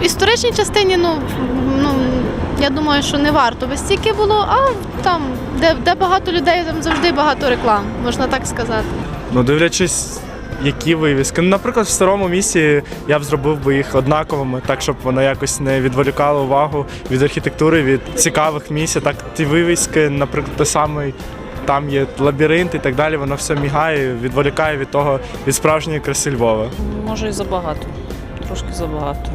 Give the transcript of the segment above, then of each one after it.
В історичній частині, ну, ну я думаю, що не варто би стільки було, а там, де, де багато людей, там завжди багато реклам, можна так сказати. Ну, дивлячись, які вивіски. Ну, наприклад, в старому місті я б зробив би їх однаковими, так щоб воно якось не відволікало увагу від архітектури, від цікавих місць. Так ті вивіски, наприклад, той самий. Там є лабіринт і так далі, воно все мігає, відволікає від того від справжньої краси Львова. Може і забагато. Трошки забагато.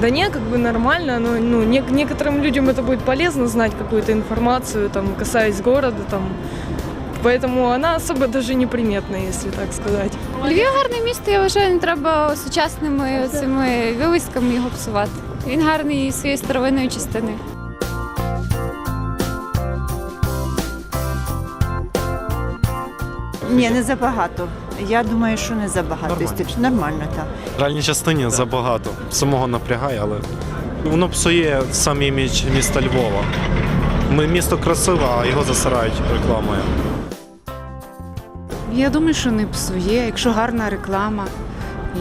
Да не, как бы нормально, но ну, не- некоторым людям это будет полезно знать какую-то информацию, там, касаясь города, там. Поэтому она особо даже неприметна, если так сказать. Львів гарне місто, я вважаю, не треба сучасними цими вивісками його псувати. Він гарний своєю старовинною частиною. Ні, не забагато. Я думаю, що не забагато. Нормально, Нормально так. В реальній частині забагато. Самого напрягає, але воно псує сам імідж міста Львова. Ми місто красиве, а його засирають рекламою. Я думаю, що не псує. Якщо гарна реклама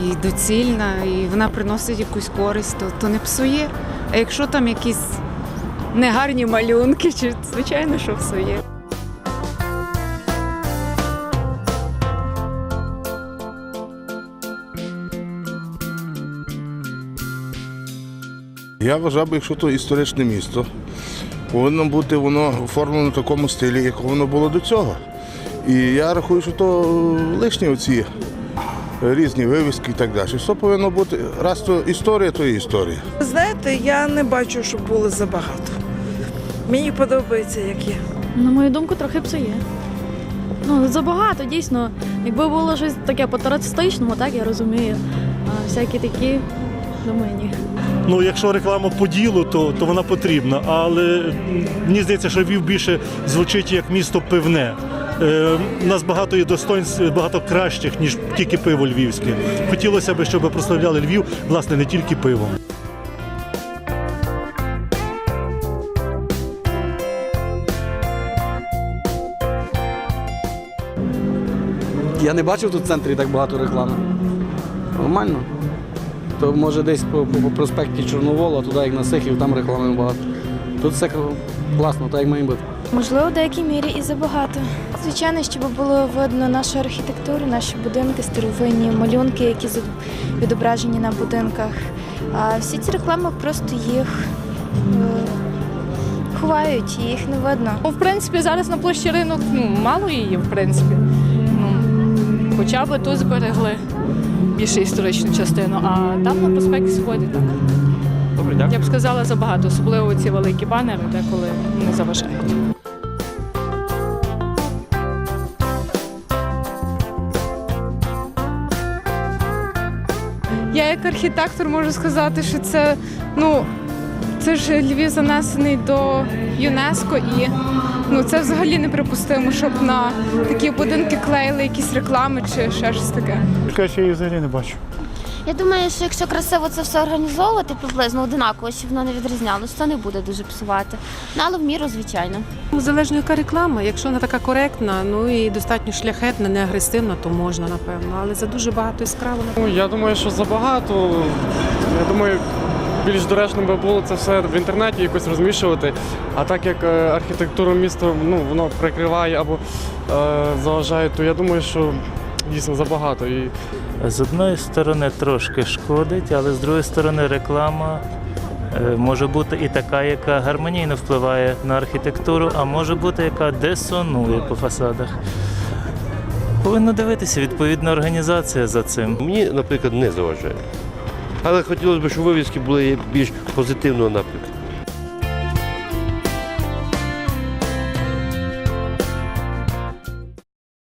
і доцільна, і вона приносить якусь користь, то, то не псує. А якщо там якісь негарні малюнки, чи звичайно, що псує. Я вважав би, якщо то історичне місто, повинно бути воно оформлено в такому стилі, як воно було до цього. І я рахую, що то лишні оці різні вивіски і так далі. Все повинно бути, раз то історія, то і історія. Знаєте, я не бачу, щоб було забагато. Мені подобається, як є. На мою думку, трохи псує. Ну, забагато, дійсно. Якби було щось таке по туристичному, так я розумію. А всякі такі, думаю, ні. Ну, якщо реклама по ділу, то, то вона потрібна. Але мені здається, що Львів більше звучить як місто пивне. Е, у нас багато є достоинств, багато кращих, ніж тільки пиво львівське. Хотілося б, щоб прославляли Львів, власне, не тільки пивом. Я не бачив тут в центрі так багато реклами. Нормально. То може десь по, по, по проспекті Чорновола, туди як на Сихів, там реклами багато. Тут все класно, так як має бути. Можливо, в деякій мірі і забагато. Звичайно, щоб було видно нашу архітектуру, наші будинки, старовинні малюнки, які відображені на будинках. А всі ці реклами просто їх е, ховають, і їх не видно. Ну, в принципі, зараз на площі ринок ну, мало її, в принципі. Ну, хоча б тут зберегли більше історичну частину, а там на проспекті Свободи так. Добре, дякую. Я б сказала забагато, особливо ці великі банери, деколи не заважають. Я як архітектор можу сказати, що це ну це ж Львів занесений до ЮНЕСКО і ну це взагалі неприпустимо, щоб на такі будинки клеїли якісь реклами чи ще щось таке. Я ще її взагалі не бачу. Я думаю, що якщо красиво це все організовувати приблизно одинаково, щоб воно не відрізнялося, то не буде дуже псувати. Ну, але в міру, звичайно. Залежно яка реклама, якщо вона така коректна, ну і достатньо шляхетна, не агресивна, то можна, напевно. Але за дуже багато яскраво. Ну, я думаю, що забагато. Я думаю, більш доречно би було це все в інтернеті якось розміщувати. А так як е, архітектуру міста ну, воно прикриває або е, заважає, то я думаю, що дійсно забагато. І З одної сторони трошки шкодить, але з другої сторони реклама е, може бути і така, яка гармонійно впливає на архітектуру, а може бути, яка дисонує по фасадах. Повинна дивитися відповідна організація за цим. Мені, наприклад, не заважає. Але хотілося б, щоб вивіски були більш позитивного напрямку.